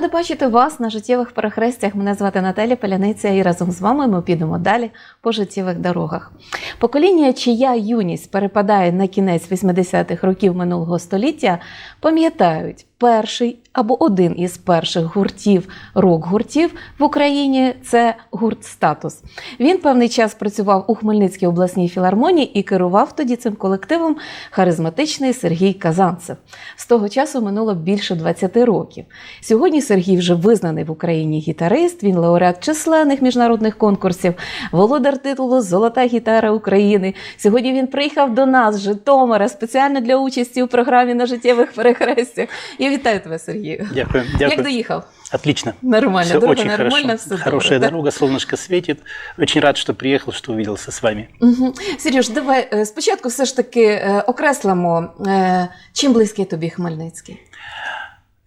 Рада бачити вас на життєвих перехрестях. Мене звати Наталя Паляниця, і разом з вами ми підемо далі по життєвих дорогах. Покоління, чия юність перепадає на кінець 80-х років минулого століття, пам'ятають перший або один із перших гуртів рок-гуртів в Україні це гурт Статус. Він певний час працював у Хмельницькій обласній філармонії і керував тоді цим колективом харизматичний Сергій Казанцев. З того часу минуло більше 20 років. Сьогодні Сергій вже визнаний в Україні гітарист. Він лауреат численних міжнародних конкурсів, володар титулу Золота гітара України. Сьогодні він приїхав до нас Житомира спеціально для участі у програмі на життєвих перехрестях. Я вітаю тебе, Сергію. Дякую. Як Дякую. доїхав? Отлично. Нормально, Все дорога очень нормально, хорошо. все Хорошая добре. дорога, солнышко светит. Очень рад, что приехал, что увиделся с вами. Угу. Сереж, давай е, спочатку все ж таки е, окреслимо, е, чим близький тобі Хмельницький.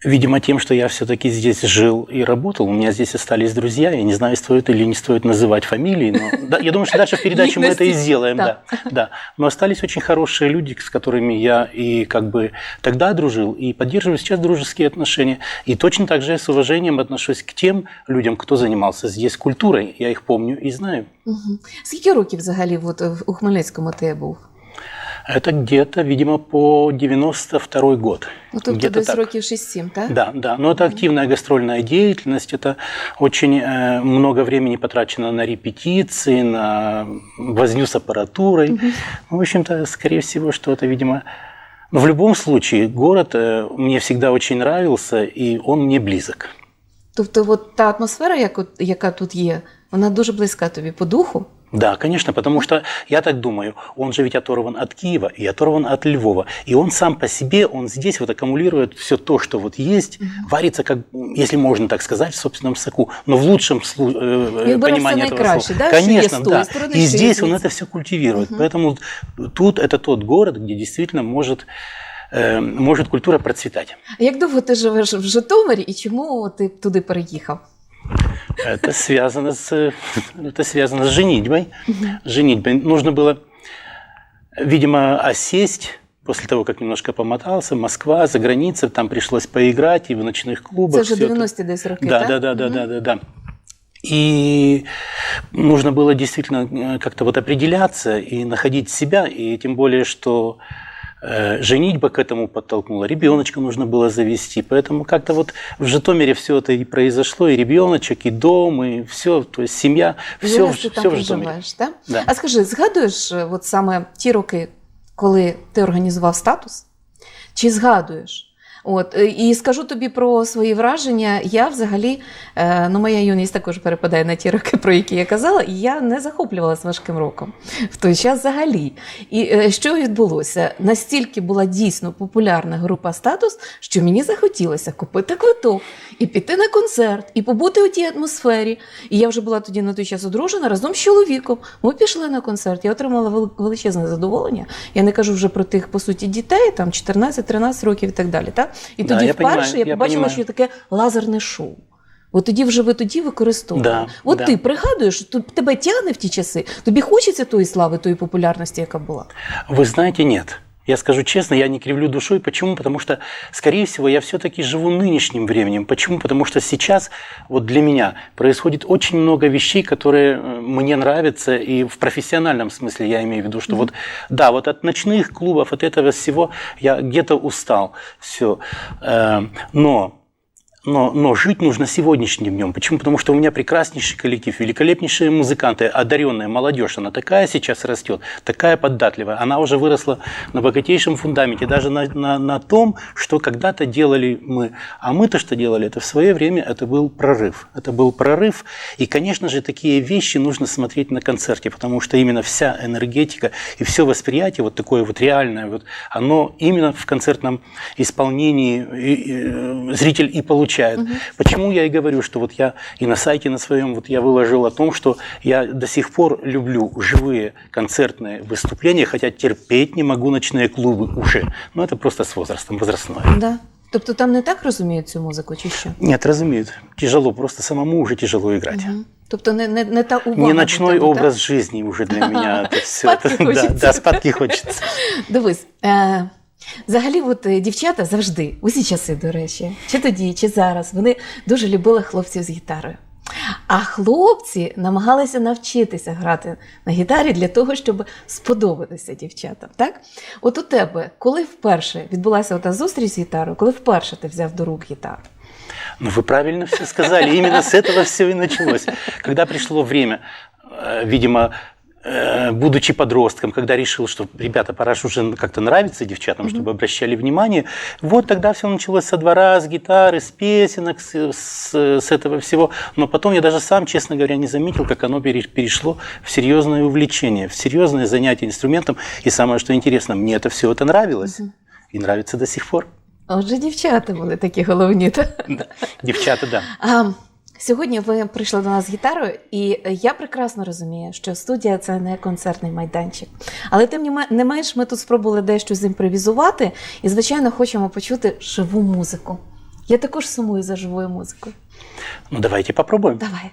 Видимо, тем, что я все-таки здесь жил и работал, у меня здесь остались друзья. Я не знаю, стоит или не стоит называть фамилии, но да, я думаю, что дальше в передаче мы это и Личности, сделаем. да. Да. Да. Но остались очень хорошие люди, с которыми я и как бы тогда дружил, и поддерживаю сейчас дружеские отношения. И точно так же я с уважением отношусь к тем людям, кто занимался здесь культурой. Я их помню и знаю. Угу. Скільки років взагалі от, в- у Хмельницькому ти був? Это где-то, видимо, по 92 год. Ну, тобто Где-то десь так. років 6-7, так? Да, да. Но это активная гастрольная деятельность, это очень э, много времени потрачено на репетиции, на возню с аппаратурой. Ну, В общем-то, скорее всего, что это, видимо, но в любом случае, город э, мне всегда очень нравился, и он мне близок. Тобто, от та атмосфера, яку- яка тут є, вона дуже близька тобі по духу. Да, конечно, потому что я так думаю, он же ведь оторван от Киева и оторван от Львова. И он сам по себе, он здесь вот аккумулирует все то, что вот есть, варится, как, если можно так сказать, в собственном соку. Но в лучшем слу- э, Він бере понимании все этого найкраще, слова. да, що є Конечно, з тої да. сторони, И що є здесь он звідси. это все культивирует. Поэтому тут это тот город, где действительно может, э, может культура процветать. А як довго ти живеш в Житомирі і чому ти туди переїхав? Это связано с, это связано с женитьбой. Женитьбой. Нужно было, видимо, осесть после того, как немножко помотался, Москва, за границей, там пришлось поиграть и в ночных клубах. Це вже всё это. 90-ті десь роки, Да, да, да, да, да, да, да. И нужно было действительно э, как-то вот определяться и находить себя, и тем более, что женитьба к этому подтолкнула, ребеночка нужно было завести, поэтому как-то вот в Житомире все это и произошло, и ребеночек, и дом, и все, то есть семья, І все, зараз ти все там в Житомире. проживаєш, так? Да. А скажи, згадуєш е, от саме ті роки, коли ти організував статус? Чи згадуєш? От, е, і скажу тобі про свої враження. Я взагалі, е, ну моя юність також перепадає на ті роки, про які я казала, і я не захоплювалася важким роком в той час взагалі. І е, що відбулося? Настільки була дійсно популярна група статус, що мені захотілося купити квиток і піти на концерт, і побути у тій атмосфері. І я вже була тоді на той час одружена разом з чоловіком. Ми пішли на концерт. Я отримала величезне задоволення. Я не кажу вже про тих, по суті, дітей, там 14-13 років і так далі. Так? І Да, тоді я вперше я я побачила, що є таке лазерне шоу. От тоді вже ви тоді використовували. Да, От да. ти пригадуєш, то тебе тягне в ті часи, тобі хочеться тої слави, тої популярності, яка була. Ви знаєте, нет. Я скажу честно, я не кривлю душой. Почему? Потому что, скорее всего, я все-таки живу нынешним временем. Почему? Потому что сейчас вот для меня происходит очень много вещей, которые э, мне нравятся, и в профессиональном смысле я имею в виду, что вот, да, вот от ночных клубов, от этого всего я где-то устал. Все. Но но, но жить нужно сегодняшним днем. Почему? Потому что у меня прекраснейший коллектив, великолепнейшие музыканты, одаренная молодежь. Она такая сейчас растет, такая податливая. Она уже выросла на богатейшем фундаменте, даже на, на, на том, что когда-то делали мы. А мы-то что делали? Это в свое время это был прорыв. Это был прорыв. И, конечно же, такие вещи нужно смотреть на концерте, потому что именно вся энергетика и все восприятие, вот такое вот реальное, вот, оно именно в концертном исполнении и- и, э, зритель и получает. Почему я и говорю, что вот я и на сайте на своем вот я выложил о том, что я до сих пор люблю живые концертные выступления, хотя терпеть не могу ночные клубы уже. Но это просто с возрастом, возрастное. Да. Тобто там не так розуміють цю музику, чи що? Нет, разумеют. Тяжело, просто самому уже тяжело играть. Мгм. Тобто не, не, не та увага. Не ночной тебе, образ жизни уже для меня. Спадки Да, хочется. да, спадки хочется. Так? Дивись, Взагалі, от е, дівчата завжди, усі часи, до речі, чи тоді, чи зараз, вони дуже любили хлопців з гітарою. А хлопці намагалися навчитися грати на гітарі для того, щоб сподобатися дівчатам. Так? От у тебе, коли вперше відбулася ота зустріч з гітарою, коли вперше ти взяв до рук гітару? Ну, вы правильно все сказали. Именно с этого все и началось. Когда пришло время, э, видимо, э, будучи подростком, когда решил, что, ребята, пора ж уже как-то нравиться девчатам, чтобы обращали внимание, вот тогда все началось со двора, с гитары, с песенок, с, с- с этого всего. Но потом я даже сам, честно говоря, не заметил, как оно пере- перешло в серьезное увлечение, в серьезное занятие инструментом. И самое, что интересно, мне это все это нравилось. И нравится до сих пор. Отже, дівчата були такі головні. Та? Да. Девчата, да. А, сьогодні ви прийшли до нас з гітарою, і я прекрасно розумію, що студія це не концертний майданчик. Але тим не менш, ми тут спробували дещо зімпровізувати і, звичайно, хочемо почути живу музику. Я також сумую за живою музикою. Ну, давайте попробуємо. Давай.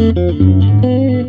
Música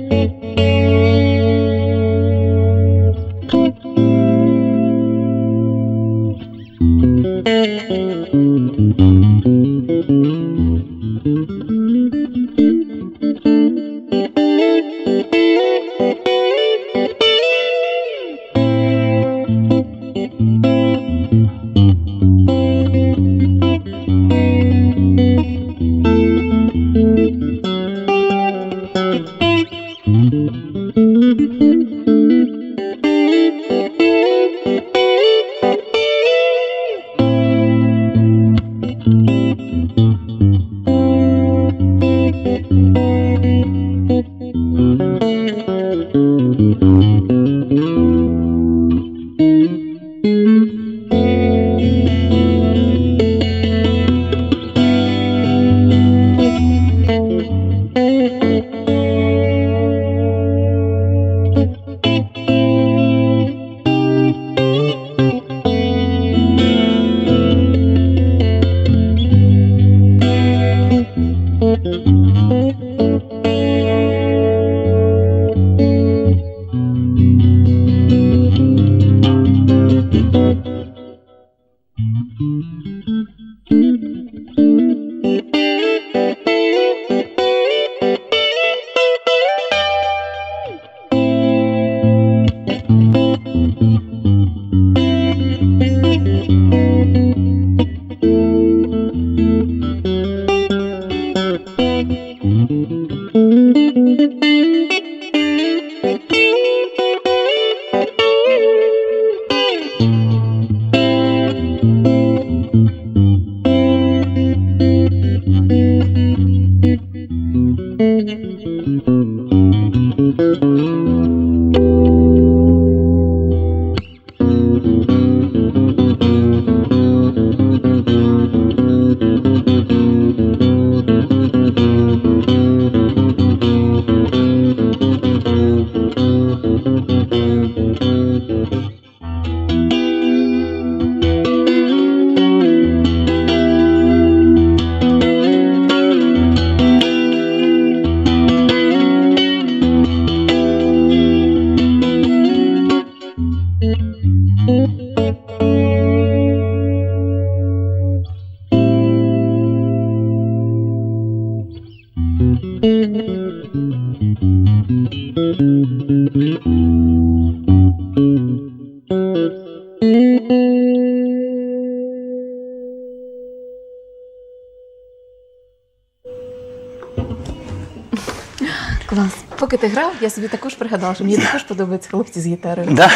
Ти грав, я собі також пригадала, що мені також подобаються хлопці з гітарою. Да?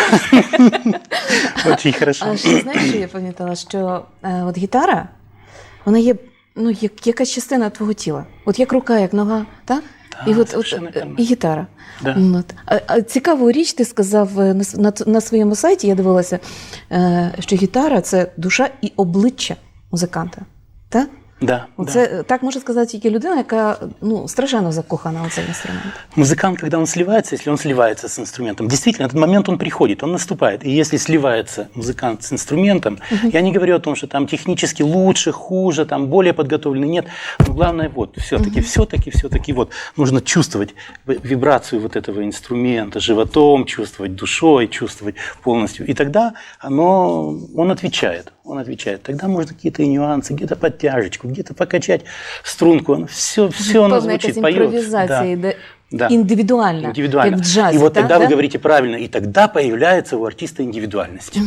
Очень хорошо. А ще знаєш, що я пам'ятала, що е, от гітара, вона є ну, як якась частина твого тіла. От як рука, як нога, так? Да, і, от, от, совершенно е, верно. і гітара. Да. От. А, а цікаву річ ти сказав е, на, с- на, т- на своєму сайті, я дивилася, е, що гітара це душа і обличчя музиканта. Так? Да, да. Оце е, так може сказати тільки людина, яка ну, страшенно закохана у цей інструмент. Музыкант, когда он сливается, если он сливается с инструментом, действительно, этот момент он приходит, он наступает. И если сливается музыкант с инструментом, я не говорю о том, что там технически лучше, хуже, там более подготовленный, нет. Но главное вот, все-таки, все-таки, все-таки вот нужно чувствовать ви- вибрацию вот этого инструмента, животом чувствовать, душой чувствовать полностью. И тогда оно, он отвечает, он отвечает. Тогда можно какие-то нюансы, где-то подтяжечку, где-то покачать струнку, все, все оно Певна якась звучит, поет. імпровізація Да. йде Да. індивідуальна, Индивидуально. як в джазі. и вот так, тогда да? вы говорите правильно, и тогда появляется у артиста индивидуальность.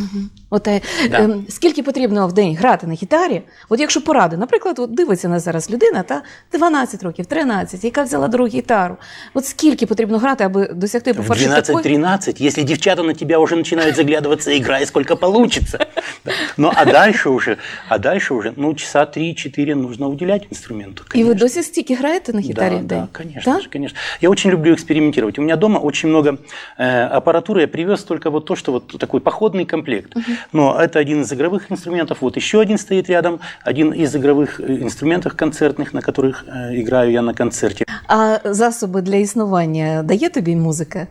От, е, Да. ем, скільки потрібно в день грати на гітарі? От якщо поради, наприклад, от дивиться нас зараз людина, та 12 років, 13, яка взяла другу гітару. От скільки потрібно грати, аби досягти В по-перше, такої... 12-13, если девчата на тебя уже начинают заглядываться, играй сколько получится. Да. Ну а дальше уже, а дальше уже, ну часа 3-4 нужно уделять инструменту. І ви конечно. досі стільки граєте на гітарі Да, в день? да, конечно, Так? же, конечно. Я очень люблю экспериментировать. У меня дома очень много э, аппаратуры. Я привез только вот то, что вот такой походный комплект. Но это один из игровых инструментов. Вот еще один стоит рядом. Один из игровых э, инструментов концертных, на которых э, играю я на концерте. А засоби для існування дає тобі музика?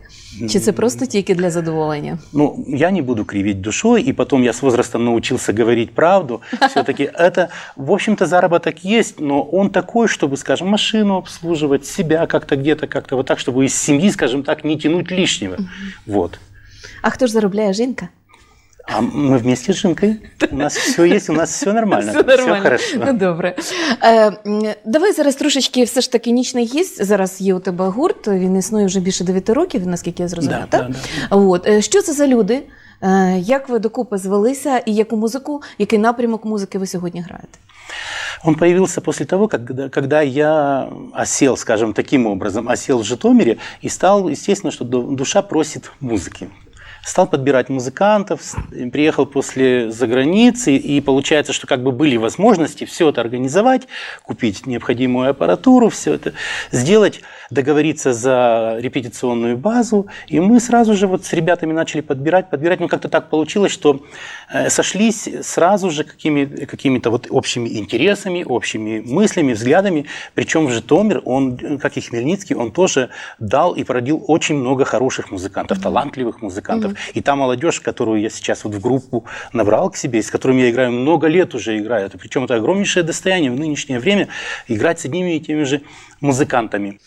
Чи це просто тільки для задоволення? Ну, я не буду кривить душой, и потом я с возрастом научился говорить правду. Все-таки это, в общем-то, заработок есть, но он такой, чтобы, скажем, машину обслуживать, себя как-то где-то, как-то вот так, чтобы из семьи, скажем так, не тянуть лишнего. Вот. А хто ж заробляє жінка? А мы вместе с жінкою. У нас все есть, у нас все нормально. Все нормально. хорошо. Ну, добре. Е, давай зараз трошечки все ж таки нічний гість. Зараз є у тебе гурт. Він існує вже більше 9 років, наскільки я зрозуміла. Да, так? да, да. От. Е, Що це за люди? Е, Як ви докупи звелися і яку музику, який напрямок музики ви сьогодні граєте? Он появился после того, когда, когда я осел, скажем, таким образом, осел в Житомире и стал, естественно, что ду- душа просит музыки. Стал подбирать музыкантов, приехал после заграницы, и получается, что как бы были возможности все это организовать, купить необходимую аппаратуру, все это сделать, договориться за репетиционную базу, и мы сразу же вот с ребятами начали подбирать, подбирать, ну как-то так получилось, что э, сошлись сразу же какими, какими-то вот общими интересами, общими мыслями, взглядами, причем в Житомир, он, как и Хмельницкий, он тоже дал и породил очень много хороших музыкантов, талантливых музыкантов. И та молодежь, которую я сейчас вот в группу набрал к себе, с которыми я играю много лет уже играю, это, причем это огромнейшее достояние в нынешнее время играть с одними и теми же музыкантами.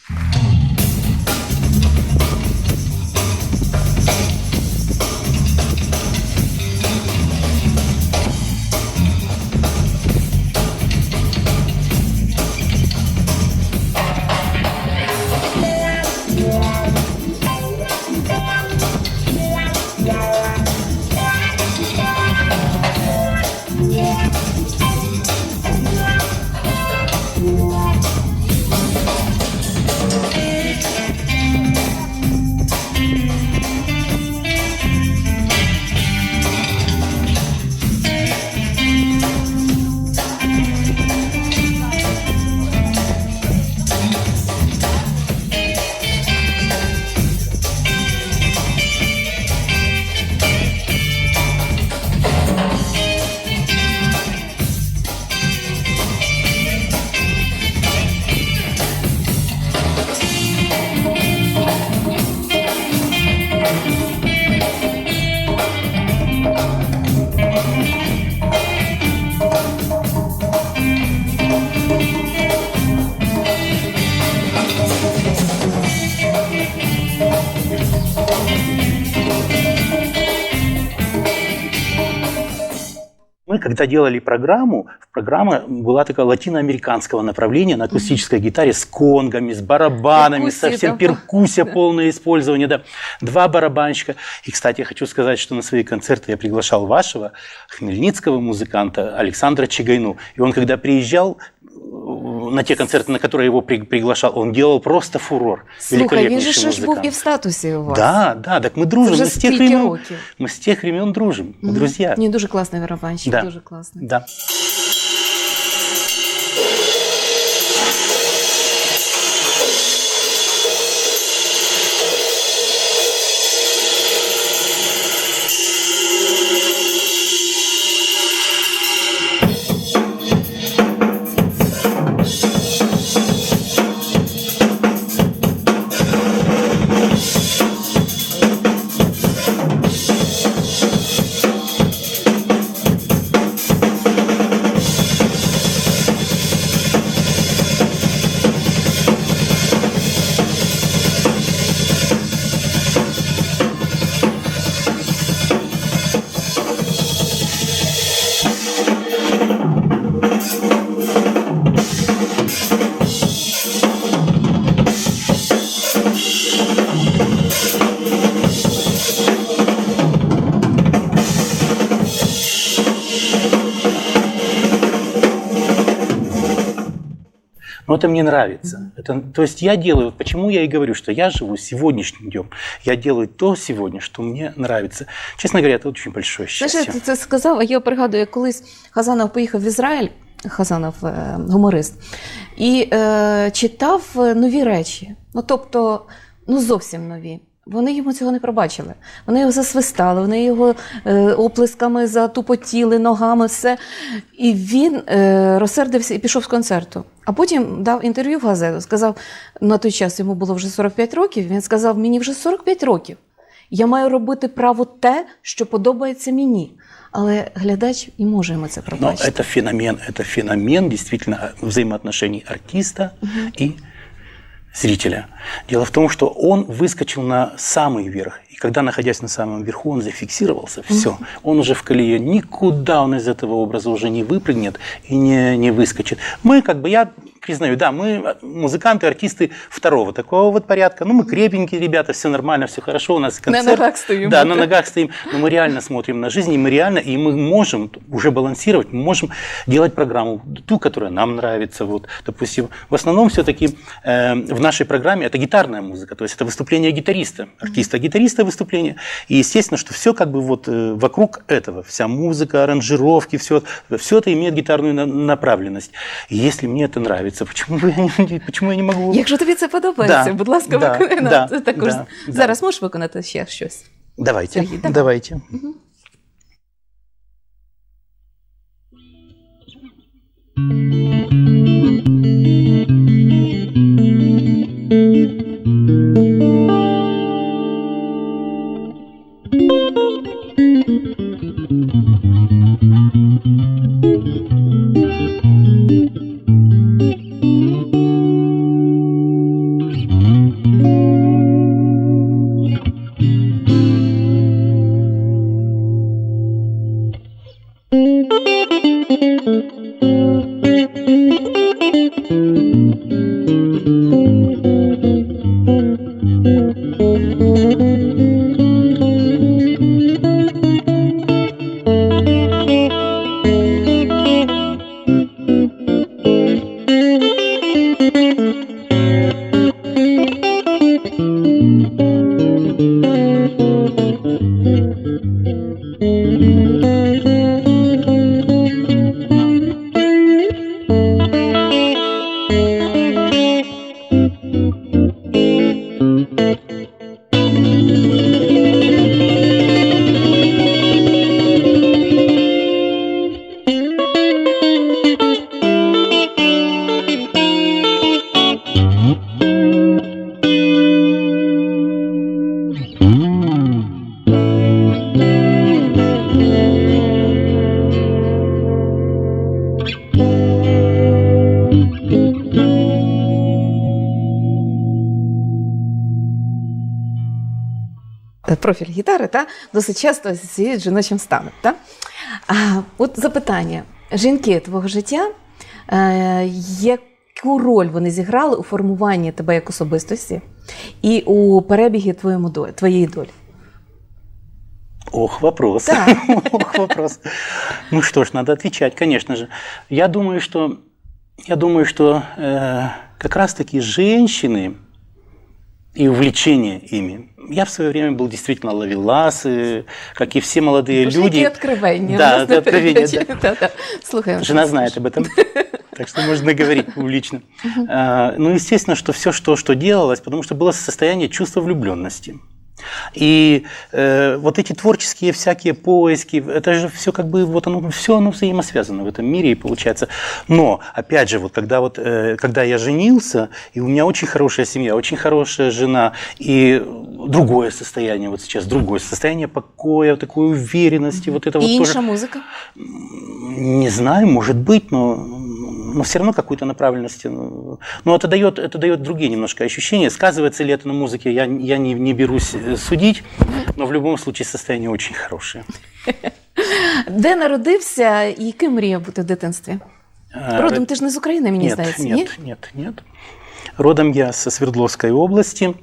Когда делали программу, программа была такая латиноамериканского направления на акустической гитаре с конгами, с барабанами, Перкуссия, совсем да. перкуссия, полное использование, да. Два барабанщика. И, кстати, я хочу сказать, что на свои концерты я приглашал вашего хмельницкого музыканта Александра Чигайну. И он, когда приезжал, на те концерты, на которые его при- приглашал, он делал просто фурор. Слухай, він же Великолепнейший ще ж був музыкант. і в статусі у вас. Да, да, так мы Це дружим. вже Мы с тех скільки времен, років? мы с тех времен дружим, мы Мгм. друзья. Ні, дуже класний барабанщик, Да. дуже класний. Да. Но это мне нравится. Это, то есть я делаю, почему я и говорю, что я живу сегодняшним днем. Я делаю то сегодня, что мне нравится. Честно говоря, это очень большое счастье. Знаєш, ти це сказав, а я пригадую, як колись Хазанов поїхав в Ізраїль, Хазанов е, гуморист, і е, читав е, нові речі. Ну тобто, ну зовсім нові. Вони йому цього не пробачили. Вони його засвистали, вони його е, оплесками затупотіли, ногами, все. І він е, розсердився і пішов з концерту. А потім дав інтерв'ю в газету. Сказав, на той час йому було вже 45 років. Він сказав: мені вже 45 років. Я маю робити право те, що подобається мені. Але глядач і може йому це пробачити. это феномен, это феномен действительно взаимоотношений артиста и зрителя. Дело в том, что он выскочил на самый верх. И когда, находясь на самом верху, он зафиксировался, все. Он уже в колее. Никуда он из этого образа уже не выпрыгнет и не, не выскочит. Мы, как бы, я признаю, да, мы музыканты, артисты второго такого вот порядка. Ну, мы крепенькие ребята, все нормально, все хорошо, у нас На концерт. ногах стоим, Да, на ногах стоим. Но мы реально смотрим на жизнь, и мы реально, и мы можем уже балансировать, мы можем делать программу, ту, которая нам нравится. Вот, допустим, в основном все-таки в нашей программе это гитарная музыка, то есть это выступление гитариста, артиста, гитариста выступление. И естественно, что все как бы вот э, вокруг этого, вся музыка, аранжировки, все, все это имеет гитарную на- направленность. И если мне это нравится, почему, бы я не, почему я не могу? Якщо тобі це подобається, Да, будь ласка, да, виконай да, це також. да, да. Зараз можеш виконати ще щось? Давайте, давай. давайте. Е, та досить часто асоціюють з жіночим станом. Та? А, от запитання: жінки твого життя, е, яку роль вони зіграли у формуванні тебе як особистості і у перебігі твоєму долі, твоєї долі? Ох, вопрос. Да. Ох, вопрос. Ну что ж, надо отвечать, конечно же. Я думаю, что Я думаю, что э, как раз-таки женщины и увлечение ими. Я в свое время был действительно ловеласы, как и все молодые Боже, люди. які откровення. Да, У нас это на откровение, передачі. Да-да. Слухаємо. Жена знает об этом. Так что можно говорить публично. А, Ну, естественно, что все, что, что делалось, потому что было состояние чувства влюбленности. И э, вот эти творческие всякие поиски, это же все как бы вот оно все оно взаимосвязано в этом мире и получается. Но опять же вот когда вот э, когда я женился и у меня очень хорошая семья, очень хорошая жена и другое состояние вот сейчас другое состояние покоя, такой уверенности, вот это вот І тоже інша музика. не знаю, может быть, но, но все равно какую-то направленность. ну, Но это дает, это дает другие немножко ощущения. Сказывается ли это на музыке, я, я не, не берусь э, судить, но в любом случае состояние очень хорошее. Де народився і ким мріяв бути в дитинстві? А, Родом ти ж не з України, мені нет, здається, нет, ні? нет, нет. Родом я со Свердловской области.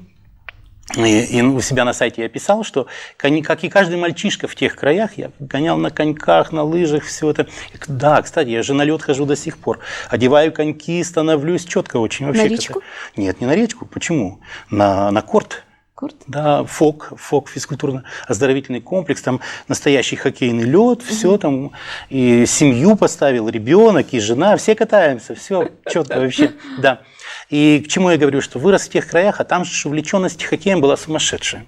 И, и у себя на сайте я писал, что как и каждый мальчишка в тех краях, я гонял на коньках, на лыжах, все это. Да, кстати, я же на лед хожу до сих пор. Одеваю коньки, становлюсь четко очень. Вообще На речку? Нет, не на речку. Почему? На, на корт. Курт? Да, ФОК, ФОК, физкультурно-оздоровительный комплекс, там настоящий хоккейный лед, все там, и семью поставил, ребенок, и жена, все катаемся, все четко вообще, да. И к чему я говорю, что вырос в тех краях, а там же увлеченность хоккеем была сумасшедшая.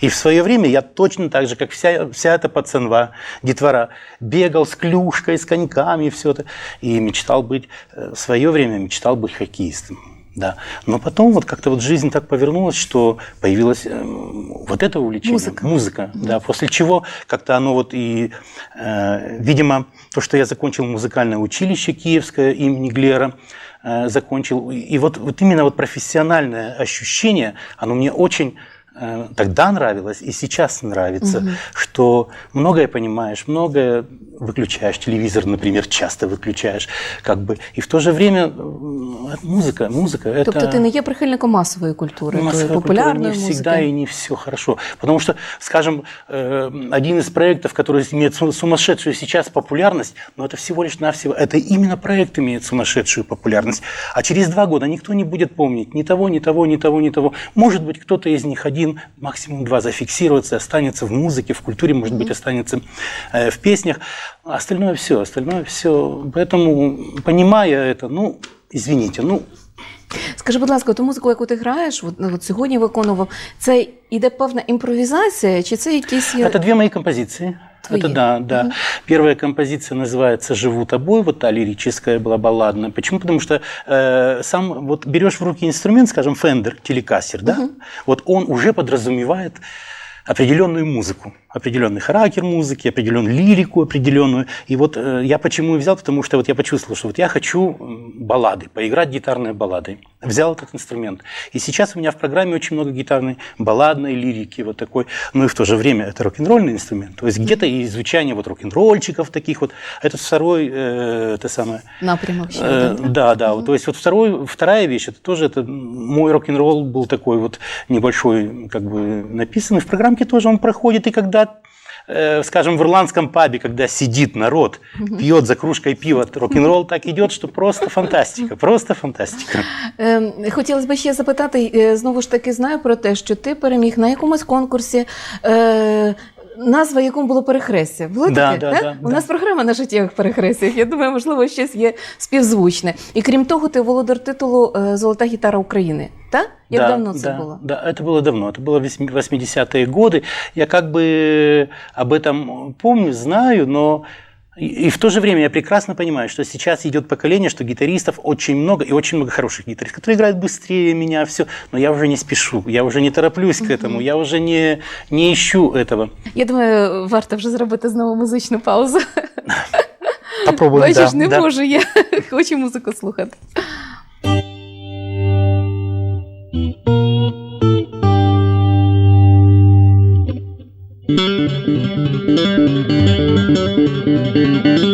И в свое время я точно так же, как вся, вся эта пацанва, детвора, бегал с клюшкой, с коньками, все это, и мечтал быть, э, в свое время мечтал быть хоккеистом. Да. Но потом вот как-то вот жизнь так повернулась, что появилось э, вот это увлечение. Музыка. Музыка, да. После чего как-то оно вот и, э, видимо, то, что я закончил музыкальное училище Киевское имени Глера, закончил, и вот, вот именно вот профессиональное ощущение, оно мне очень э, тогда нравилось и сейчас нравится, что многое понимаешь, многое выключаешь, телевизор, например, часто выключаешь, как бы, и в то же время м, музыка, музыка это... Тобто ти не є прихильником масової культури, тої Массовая культура популярної не всегда и музики. не все хорошо. Потому что, скажем, э, один из проектов, который имеет су- сумасшедшую сейчас популярность, но это всего лишь навсего, это именно проект имеет сумасшедшую популярность. А через два года никто не будет помнить ни того, ни того, ни того, ни того. Может быть, кто-то из них один, максимум два зафиксируется, останется в музыке, в культуре, может быть, останется э, в песнях. А остальное все, остальное все. Поэтому, понимая это, ну, извините, ну, Скажи, будь ласка, ту музику, яку ти граєш, от, от сьогодні виконував, це іде певна імпровізація, чи це якісь є... Это две мои композиции. Твои. Это да, да. Первая композиция называется «Живу тобой», вот та лирическая была балладная. Почему? Потому что э, сам вот берешь в руки инструмент, скажем, Fender, телекастер, да, вот он уже подразумевает определенную музыку, определенный характер музыки, определенную лирику определенную. И вот э, я почему и взял, потому что вот я почувствовал, что вот я хочу баллады, поиграть гитарные баллады. Взял этот инструмент. И сейчас у меня в программе очень много гитарной балладной лирики, вот такой. Ну и в то же время это рок-н-ролльный инструмент. То есть где-то и звучание вот рок-н-ролльчиков таких вот. Это второй, э, это самое, напрямок ще Э? Да, да. Вот, То есть вот второй, вторая вещь, это тоже это мой рок-н-ролл был такой вот небольшой, как бы написанный в программке тоже он проходит, и когда э, скажем, в ирландском пабе, когда сидит народ, пьет за кружкой пива, рок-н-ролл так идет, что просто фантастика, просто фантастика. Ем, Хотілося б ще запитати, е, знову ж таки, знаю про те, що ти переміг на якомусь конкурсі. Е, Назва якому було перехрестя. Було Да, таке? да, так? да, У да. нас програма на життєвих перехрестях. Я думаю, можливо, щось є співзвучне. І крім того, ти володар титулу е, Золота гітара України. Так? Як да, давно це да, було? Да, это было давно, это было в 80-е годы. Я как бы об этом помню, знаю, но и, и в то же время я прекрасно понимаю, что сейчас идет поколение, что гитаристов очень много, и очень много хороших гитаристов, которые играют быстрее меня, все. Но я уже не спешу, я уже не тороплюсь к этому, я уже не, не ищу этого. Я думаю, варто вже зробити знову музичну паузу. Попробуем, Бачиш, да, не да. можу я. Хочу музику слухати. Thank Thank you.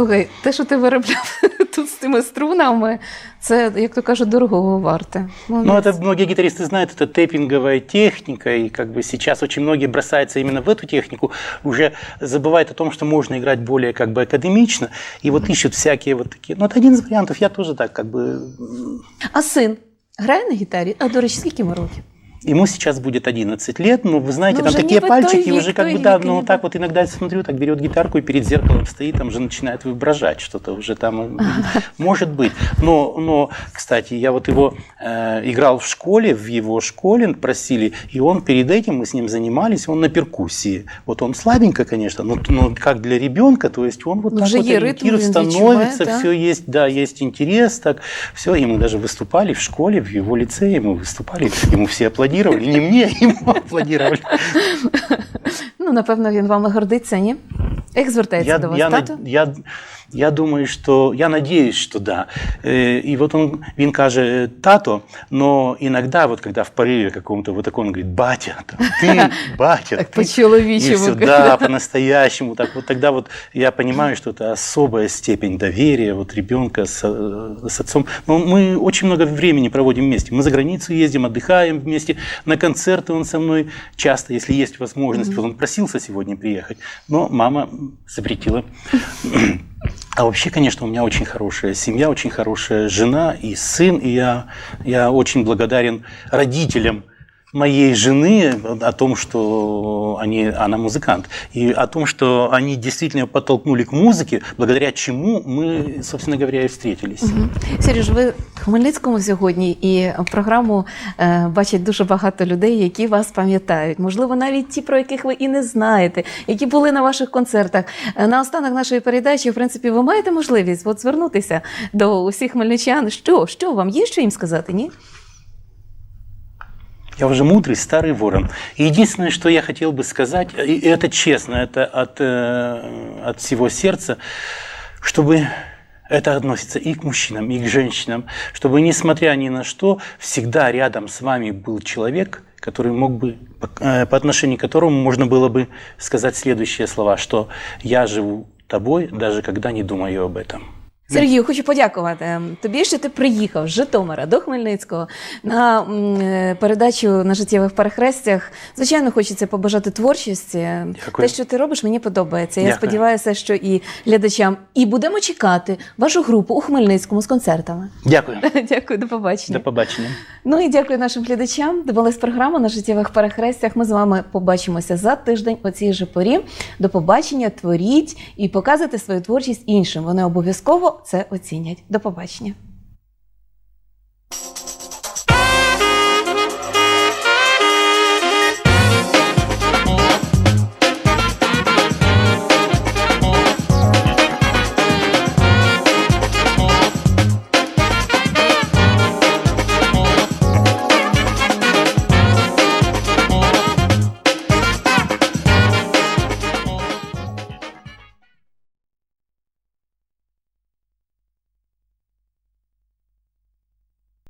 Слухай, те, що ти виробляв тут з тими струнами, це, як то кажуть, дорогого варте. Ну, Молодець. это многие гитаристы знают, это тейпинговая техника, и как бы сейчас очень многие бросаются именно в эту технику, уже забывают о том, что можно играть более как бы академично, и вот ищут всякие вот такие. Ну, это один из вариантов, я тоже так как бы... м, А син грає на гітарі? А до речі, скільки йому років? Ему сейчас будет 11 лет, но вы знаете, Ну, там уже такие не по той пальчики век, уже как той бы, да, век, и ну не так по- вот иногда смотрю, так берет гитарку и перед зеркалом стоит, там уже начинает воображать что-то уже там, м, может быть. Но, но, кстати, я вот его э, играл в школе, в его школе просили, и он перед этим, мы с ним занимались, он на перкуссии. Вот он слабенько, конечно, но, но как для ребенка, то есть он вот Ну, так уже вот є ритм, ориентирует, він відчуває, становится, да? все есть, да, есть интерес, так, все, и мы даже выступали в школе, в его лицее, мы выступали, ему все аплодировали, не мне, ему аплодировали. Ну, напевно, він вами гордиться, ні? Як звертається Я, до вас, я, тато? над- я, я думаю, что, я надеюсь, что да. Э, И вот он, він каже э, тато, но иногда, вот когда в порыве каком-то вот таком, он говорит, батя, там, ты, батя, Так ты». по-чоловічому. И всё, да, по-настоящему. Так вот тогда вот я понимаю, что это особая степень доверия вот ребенка с, э, с отцом. Но мы очень много времени проводим вместе. Мы за границу ездим, отдыхаем вместе. На концерты он со мной часто, если есть возможность. Вот он просился сегодня приехать, но мама запретила. А вообще, конечно, у меня очень хорошая семья, очень хорошая жена и сын. И я, я очень благодарен родителям моей жены о том, что они, она музыкант, и о том, что они действительно подтолкнули к музыке, благодаря чему мы, собственно говоря, и встретились. Сереж, ви в Хмельницькому сьогодні і програму е, бачать дуже багато людей, які вас пам'ятають. Можливо, навіть ті, про яких ви і не знаєте, які були на ваших концертах. Е, на останок нашої передачі, в принципі, ви маєте можливість от звернутися до усіх хмельничан. Що, що вам є що їм сказати? Ні? Я уже мудрый старый ворон. Единственное, что я хотел бы сказать, и это честно, это от, э, от всего сердца, чтобы это относится и к мужчинам, и к женщинам, чтобы, несмотря ни на что, всегда рядом с вами был человек, который мог бы, э, по отношению к которому можно было бы сказать следующие слова, что «я живу тобой, даже когда не думаю об этом». Сергію, хочу подякувати тобі, що ти приїхав з Житомира до Хмельницького на е, передачу на життєвих перехрестях. Звичайно, хочеться побажати творчості. Дякую. Те, що ти робиш, мені подобається. Я Дякую. сподіваюся, що і глядачам. І будемо чекати вашу групу у Хмельницькому з концертами. Дякую. Дякую, до побачення. До побачення. Ну і дякую нашим глядачам. Дивились програму на життєвих перехрестях. Ми з вами побачимося за тиждень о цій же порі. До побачення, творіть і показуйте свою творчість іншим. Вони обов'язково це оцінять. До побачення.